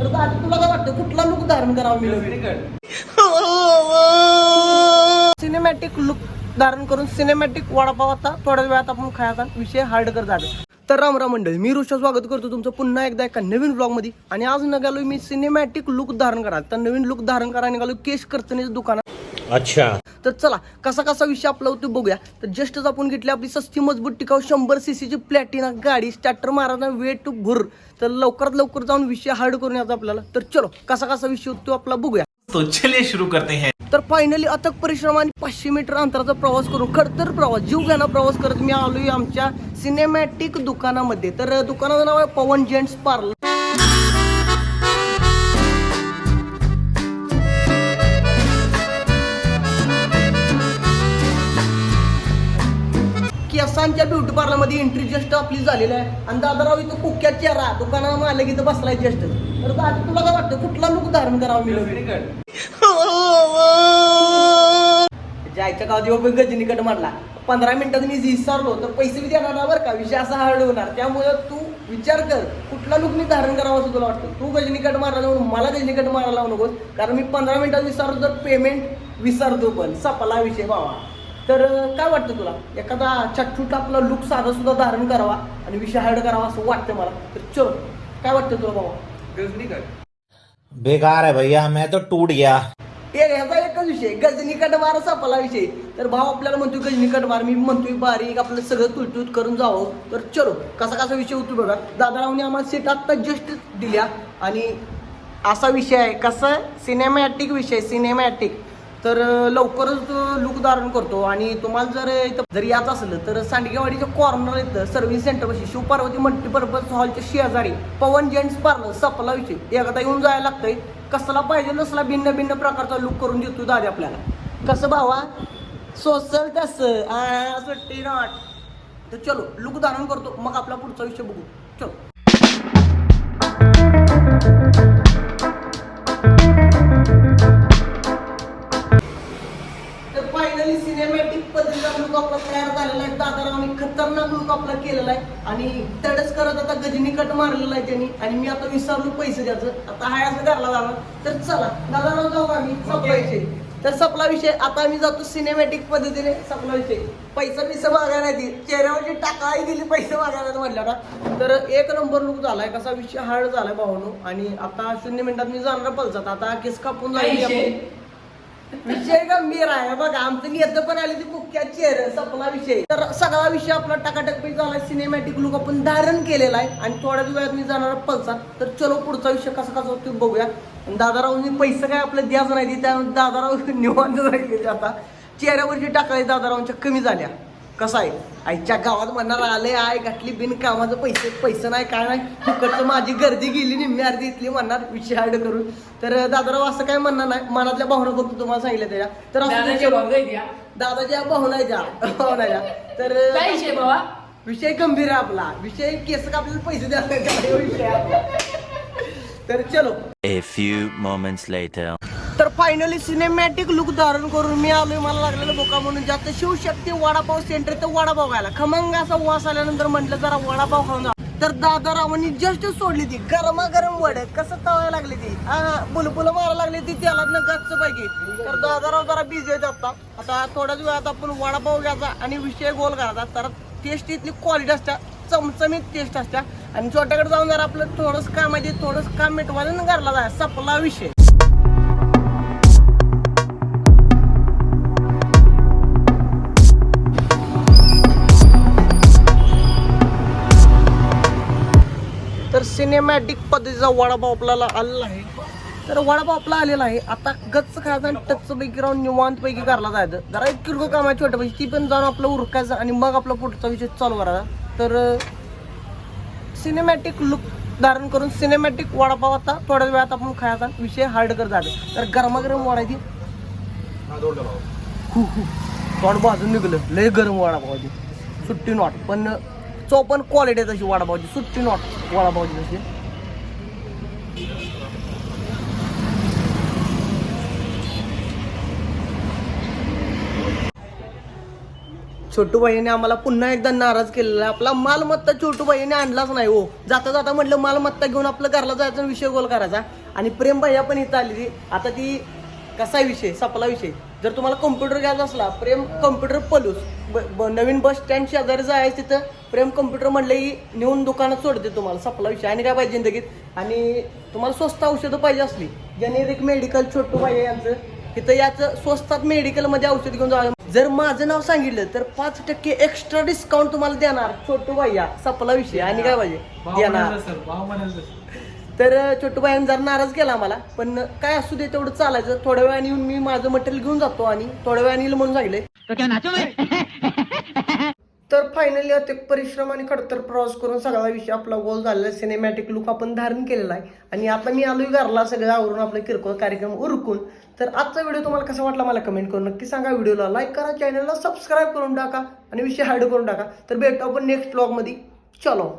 तर तुला काय वाटतं कुठला लुक धारण करावा मी? सिनेमॅटिक लुक धारण करून सिनेमॅटिक वडापाव आता थोड्या वेळात आपण खायचा विषय हार्ड कर तर राम राम मंडळी मी ऋषा स्वागत करतो तुमचं पुन्हा एकदा एका नवीन ब्लॉगमध्ये. आणि आज निघालो मी सिनेमॅटिक लुक धारण करा तर नवीन लुक धारण करा निघालो केश करतनीच दुकानात. अच्छा. तर चला कसा कसा विषय आपला होतो बघूया. तर जस्टच आपण घेतली आपली सस्ती मजबूत टिकाऊ शंभर सीसीची प्लॅटिना गाडी स्टार्टर मारायला वेट टू भुर तर लवकरात लवकर जाऊन विषय हार्ड करून यायचा आपल्याला. तर चलो कसा कसा विषय होतो आपला बघूया. तो चलिए शुरू करते हैं. तर फायनली अथक परिश्रम आणि पाचशे मीटर अंतराचा प्रवास करून खडतर प्रवास जीव घ्याना प्रवास करत मी आलोय आमच्या सिनेमॅटिक दुकानामध्ये. तर दुकानाचं नाव आहे पवन जेंट्स पार्लर केसांच्या ब्युटी पार्लरमध्ये एंट्री जस्ट आपली झालेली आहे. आणि दादाराव इथं कुक्यात चेहरा दुकानात आलं की इथं बसलाय जस्ट तर दादा तुला काय वाटतं कुठला लुक धारण करावा मी जायच्या गावात येऊ पण गजनीकडे मारला. पंधरा मिनिटात मी विसरलो तर पैसे बी देणार ना बरं का. विषय असा हार्ड होणार. त्यामुळे तू विचार कर कुठला लुक मी धारण करावा असं तुला वाटतं? तू गजनीकडे मारायला म्हणून मला गजनीकडे मारायला लावू नकोस. कारण मी पंधरा मिनिटात विसरलो तर पेमेंट विसरतो पण. सपला विषय बाबा तर काय वाटतं तुला? एखादा चटचूट आपला लुक साधा सुद्धा धारण करावा आणि विषय हार्ड करावा असं वाटतं मला? तर चलो काय वाटतं तुला बाबा? बेकार है भैया मैं तो टूट गया. एक ह्याचा एकच विषय गजनी कट मार सापाला विषय. तर भाव आपल्याला म्हणतोय गजनी कट मार मी म्हणतोय बारीक आपलं सगळं तुलतूत करून जावं. तर चलो कसा कसा विषय होतो बघा. दादारावने आम्हाला सीट आत्ता जस्ट दिल्या आणि असा विषय आहे. कसा? सिनेमॅटिक विषय सिनेमॅटिक तर लवकरच लुक धारण करतो. आणि तुम्हाला जर इथं जर याच असलं तर सांडगेवाडीच्या कॉर्नर इथं सर्व्हिस सेंटरपाशी शिवपार्वती मल्टीपर्पज हॉलच्या शेजारी पवन जेंट्स पार्लर सपला विषय. एकदा येऊन जायला लागतंय. कसला पाहिजे नसला भिन्न भिन्न प्रकारचा लुक करून देतो दादा आपल्याला. कसं भावा? सोसल तसं. सुट्टी नॉट तर चलो लुक धारण करतो. मग आपला पुढचा विषय बघू. चलो. आपला तयार झालेला आहे दादारावने खतरनाक लुक आपला केलेला आहे. आणि तडच करत आता गजनी कट मारलेला आहे त्यांनी. आणि मी आता विसरलो पैसे द्यायचं आता हाय असं करायला जाणार. तर चला दादाराव जाऊ का आम्ही सपला विषय. तर सपला विषय आता आम्ही जातो सिनेमॅटिक पद्धतीने सपला विषय. पैसा बिसा मागायला नाही ती. चेहऱ्यावरची टाकाळी दिली पैसे मागायला म्हटलं ना. तर एक नंबर लुक झालाय कसा विषय हार्ड झालाय भावानो. आणि आता शून्य मिनिटात मी जाणार पलसात. आता केस कापून जाईल. विषय गंभीर आहे. बघा आमचं नेतं पण आले ते मुख्य चेहरे सपला विषय. तर सगळा विषय आपला टाकाटकपी झाला. सिनेमॅटिक लुक आपण धारण केलेला आहे. आणि थोड्याच वेळात मी जाणार पलसात तर चलो पुढचा विषय कसा कसा होतो बघूया. दादारावनी पैसे काय आपलं द्यायचं नाही त्यामुळे दादाराव निवांत राहिले आता. चेहऱ्यावरची टाकाळी दादारावांच्या कमी झाल्या. कसं आहे? आईच्या गावात म्हणणार आले आय घातली बिन कामाचं पैसे पैसे नाही काय नाही. फुकटचं माझी गर्दी गेली निम्मी अर्धी इथली म्हणणार विषय हार्ड करून. तर दादाराव असं काय म्हणणार नाही. मनातल्या भावना फक्त तुम्हाला सांगितलं त्याच्या तर असं दादाच्या भावना आहेत या. दादाच्या भावना भावनाच्या तर काय विषय बाबा विषय गंभीर आहे आपला. विषय केस का आपल्याला पैसे द्यायला काय विषय. तर चलो. A few moments later. तर फायनली सिनेमॅटिक लुक धारण करून मी आलोय. मला लागलेलं बोका म्हणून. जास्त शिवशक्ती वडापाव सेंटर तर वडापाव खायला. खमंग असा वास आल्यानंतर म्हटलं जरा वडापाव खाऊन जा. तर दादा रावांनी जस्ट सोडली ती. गरमागरम वड. कसं तवायला लागली ती? बुलबुलं बुलबुल मारा लागली ती त्याला गच्च पाहिजे तर दादाराव जरा बिझी आहेत आता. आता थोड्याच वेळात आपण वडापाव घ्यायचा आणि विषय गोल करायचा. तर टेस्ट इथली क्वालिटी असत्या. चमचमीत टेस्ट असत्या. आणि छोट्याकडे जाऊन जरा आपलं थोडंसं काम आहे थोडंसं काम मिटवायला घरला जाय सपला विषय. सिनेमॅटिक पद्धतीचा वडापाव आपल्याला आलेला आहे. तर वडापाव आपला आलेला आहे. आता गच्च खायचा आणि टच्च पैकी राहून निवांत पैकी करायला जायचं. जरा एक किरकोळ कामाची आहे पाहिजे ती पण जाऊन आपलं उरकायचं आणि मग आपला पुढचा विषय चालू करायचा. तर सिनेमॅटिक लुक धारण करून सिनेमॅटिक वडापाव आता थोड्या वेळात आपण खायचा विषय हार्ड कर जाते तर गरमागरम वाढायची हु, हु. भाजून निघलं. लय गरम वडापाव सुट्टी नॉट पण चौपन क्वालिटी आहे तशी वडापावची. सुट्टी नॉट वडापावची तशी. छोटू भाईने आम्हाला पुन्हा एकदा नाराज केलेला आहे. आपला मालमत्ता छोटू भाईने आणलाच नाही हो. जाता जाता म्हटलं मालमत्ता घेऊन आपलं घरला जायचा विषय गोल करायचा. आणि प्रेम भैया पण इथं आली आता ती कसा आहे विषय? सपला विषय. जर तुम्हाला कम्प्युटर घ्यायचा असला प्रेम कम्प्युटर पलूस. ब- ब- नवीन बस स्टँड शेजारी जायचं तिथं प्रेम कम्प्युटर म्हणलं की नेऊन दुकानात सोडते तुम्हाला सपला विषय. आणि काय पाहिजे जिंदगीत? आणि तुम्हाला स्वस्त औषधं पाहिजे असली. जेनेरिक मेडिकल छोटू भाई यांचं. तिथं याचं स्वस्तात मेडिकलमध्ये औषध घेऊन जावं जर माझं नाव सांगितलं तर पाच टक्के एक्स्ट्रा डिस्काउंट तुम्हाला देणार. छोटू भैया सपला विषय. आणि काय पाहिजे? देणार. तर छोटू बाईन जरा नाराज केला आम्हाला. पण काय असू दे तेवढं चालायचं. थोड्या वेळाने येऊन मी माझं मटेरियल घेऊन जातो आणि थोड्या वेळाने येईल म्हणून सांगितले तर फायनली अत्यक परिश्रम आणि खडतर प्रवास करून सगळा विषय आपला गोल झालेला सिनेमॅटिक लुक आपण धारण केलेला आहे. आणि आता मी आलोय घरला सगळं आवरून आपला किरकोळ कार्यक्रम उरकून. तर आजचा व्हिडिओ तुम्हाला कसा वाटला मला कमेंट करून नक्की सांगा. व्हिडिओला लाईक करा चॅनलला सबस्क्राईब करून टाका आणि विषय हॅड करून टाका. तर भेटू आपण नेक्स्ट ब्लॉगमध्ये चलो.